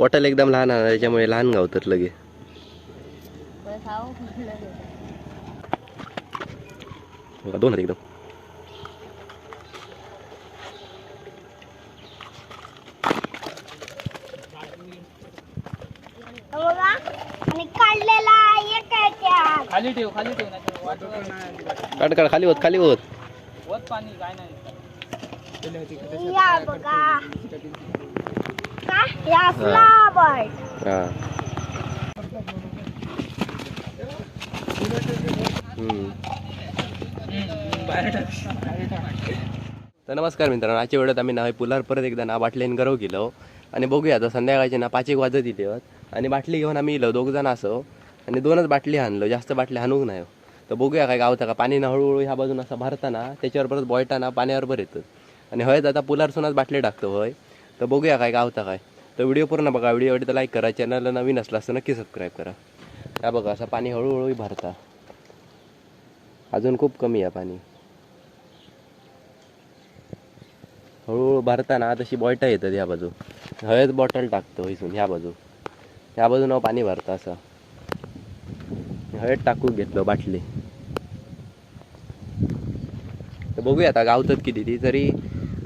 Bottle एकदम लहान आहे त्याच्यामुळे लहान गावतात लगे. दोन आहेत एकदम. बघा आणि काढलेला एक आहे त्यात. खाली ठेव खाली ठेव काढ काढ खाली होत खाली होत. पाणी काय नाही. या बघा का हा. तर नमस्कार मित्रांनो आजच्या वेळेत आम्ही ना पुलार परत एकदा ना बाटलीन गरव गेलो हो. आणि बघूया आता संध्याकाळचे ना पाच एक वाजत इथे हो. आणि बाटली घेऊन आम्ही इलो दोघ जण असो हो. आणि दोनच बाटली हाणलो जास्त बाटली हाणूक नाही तर बघूया काय गावता का पाणी ना हळूहळू ह्या बाजून असं भरताना त्याच्यावर परत बॉयटाना पाण्यावर भर येतं. आणि हयच आता पुलारसूनच बाटली टाकतो होय. तर बघूया काय गावता काय. तर व्हिडिओ पूर्ण बघा. व्हिडिओ आवडली तर लाईक करा. चॅनलला नवीन असला असं नक्की सबस्क्राईब करा. हा बघा असं पाणी हळूहळू भरता. अजून खूप कमी आहे पाणी. हळूहळू भरताना तशी बॉयटा येतात ह्या बाजू. हळद बॉटल टाकतो इथून ह्या बाजू. ह्या बाजून पाणी भरतं असं. हळद टाकून घेतलं बाटली. तर बघूया आता गावतात किती. ती तरी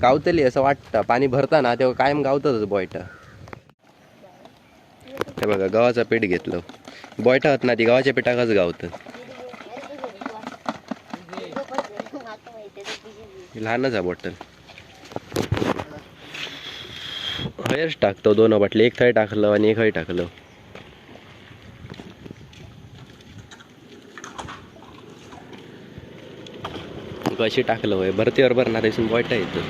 गावतली असं वाटतं पाणी भरताना तेव्हा कायम गावतातच बॉयटा हे बघा गव्हाचा पीठ घेतलं. बॉयटा होत ना ती गव्हाच्या पिठाकच गावतं. लहानच आहे बॉटल. हयच टाकतो दोन बाटली. एक थंय टाकलं आणि एक हय टाकलं. कशी टाकलं होय? भरतीवर भरणार दिसून बॉयटा येतो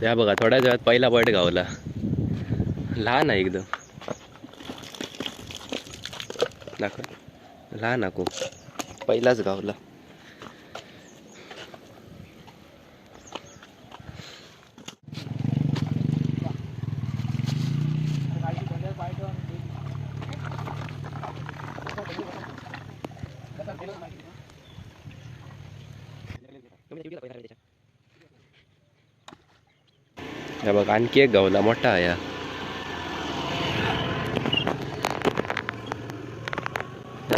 त्या बघा थोड्याच वेळात पहिला बॉयट गावला. लहान आहे एकदम. दाखव. लहान आको पहिलाच गावला. हे बघ आणखी एक गावला मोठा आहे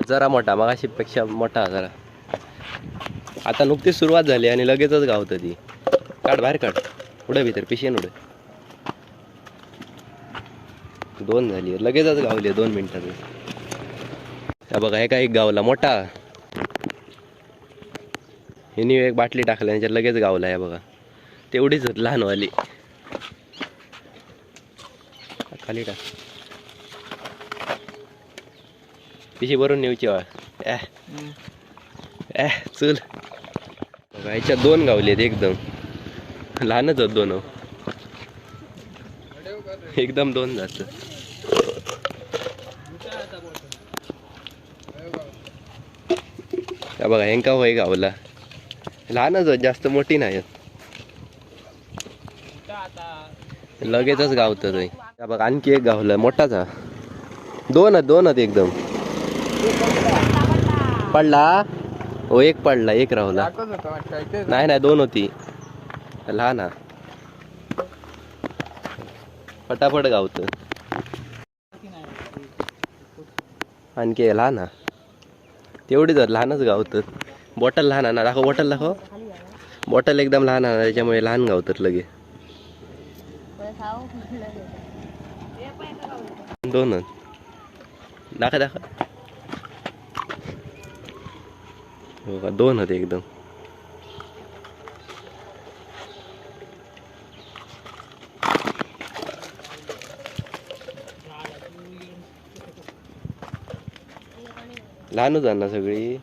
जरा मोठा मगाशीपेक्षा मोठा जरा. आता नुकतीच सुरुवात झाली आणि लगेचच गावतं ती. काढ बाहेर काढ. उडं भीतर पिशेन उडे. दोन झाली. लगेचच गावली दोन मिनिटात बघा हे एक गावला मोठा. हिनी एक बाटली टाकल्या त्याच्यात लगेच गावला आहे बघा. तेवढीच लहानवाली. खाली टाक. पिशी भरून नेऊची वा ॲ चल. बघा ह्याच्यात दोन गावले आहेत एकदम. लहानच आहेत दोन एकदम दोन जात. बघा हेंका होय गावला. लहानच आहेत जास्त मोठी नाही. लगेचच गावतं बघा आणखी एक गावलं मोठाच हा. दोन आहेत दोन आहेत एकदम. पडला? हो एक पडला एक राहुला नाही नाही दोन होती. लहान हा फटाफट गावत. आणखी लहान हा तेवढीच आहेत, लहानच गावतात बॉटल लहान ना दाखव बॉटल दाखव. बॉटल एकदम लहान ना, त्याच्यामुळे लहान गावतात लगे. दोन दाखव दाखव. हो का? दोन होते एकदम. लहानच ना सगळी?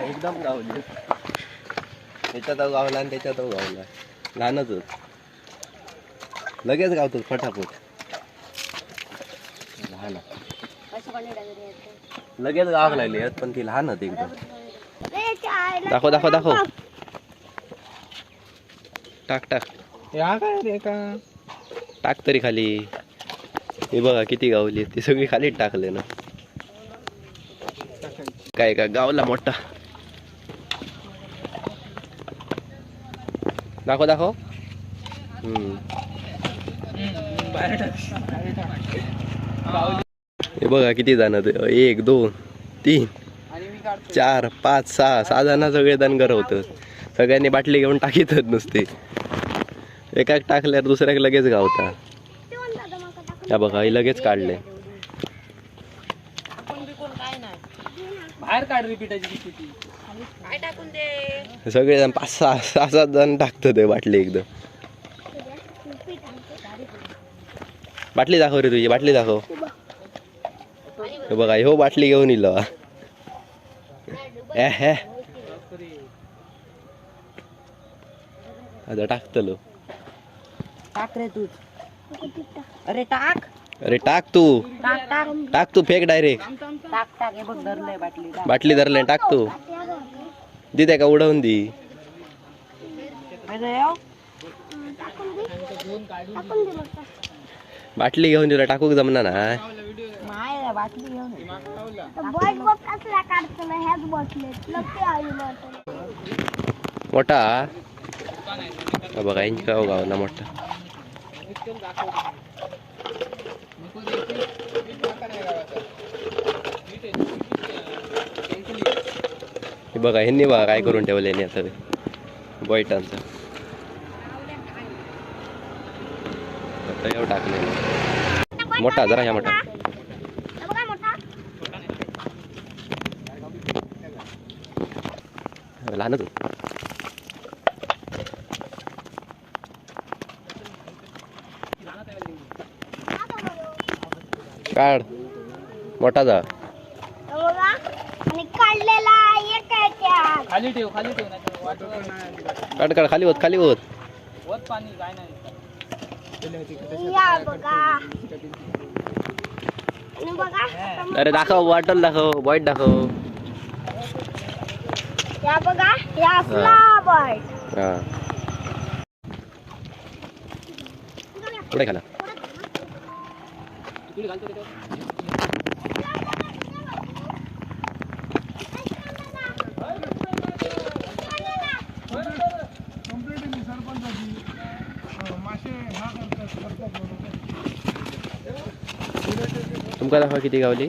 एकदम गावली. त्याच्यात गावला आणि त्याच्यात गावला. लहानच लगेच गावतो फटाफट. लगेच गाव लागली आहेत, पण ती लहान होती एकदम. दाखव दाखव दाखव. टाक टाक. या काय रे का? टाक तरी खाली. हे बघा किती गावली ती सगळी खालीच टाकले ना. काय का गावला मोठा. दाखव दाखव. हम्म. हे बघा किती जण एक दोन तीन आणि मी काढतो चार पाच सहा. सहा जण सगळे दणगर होतं. सगळ्यांनी बाटली घेऊन टाकीतच नुसते. एकाक टाकल्यावर दुसऱ्याक लगेच गावता. हा बघा हे लगेच काढले. बाहेर काढ रिपीटाची किती. सगळे जण पाच सहा सहा सात जण टाकतं ते बाटली एकदम पीठ आणते. बाटली दाखव रे तुझी बाटली दाखव. हे बघा ह्यो बाटली घेऊन हा. हे. आता टाकतलो टाक रे तू. अरे टाक. अरे टाक तू. टाक टाक. टाक तू फेक डायरेक्ट. टाक टाक. हे बघ धरलंय बाटली. धरले टाक. तू त्या गं. दे त्या का उडवून दी? हो? हं, टाकून. बाटली घेऊन तुला टाकूक जमना ना बाटली घेऊन ना मोठा? बघा यांची गाव गावला मोठा. हे बघा ह्यांनी बघा काय करून ठेवले नाही आता बॉयटांचं टाकले मोठा जरा ह्या मोठा. हे बघा मोठा. लहानच काढ. मोठा जा. बघा. आणि काढलेला एक आहे त्यात खाली ठेव खाली ठेव काढ काढ खाली होत खाली होत. वत पाणी काय नाही या बघा आणि बघा आता अरे दाखव बॉटल दाखव बॉईट दाखव. या बघा या असला बॉट हा. पुढे खाला? तुमका दाखवा किती गावली.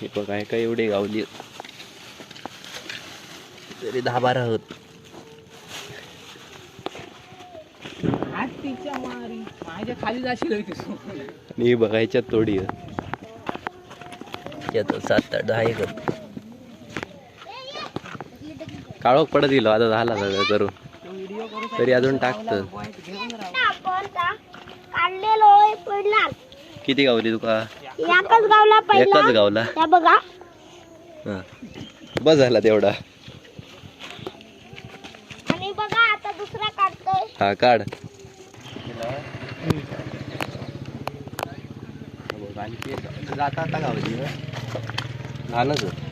हे बघ काय काय एवढी गावली. तरी दहा बारा होत. आज तिच्या मारी माझ्या खाली जाशील होय तू. आणि ही बघायच्यात थोडी यात सात आठ दहा एक होत. काळोख पडत गेलो आता झाला सगळं करून. तरी अजून टाकतं किती गावली तुका याकच गावला पहिला एकच गावला. बघा. हा. बस झाला तेवढा. आणि बघा आता दुसरा काढतोय. हा काढ. जाता आता गावली लहानच होत.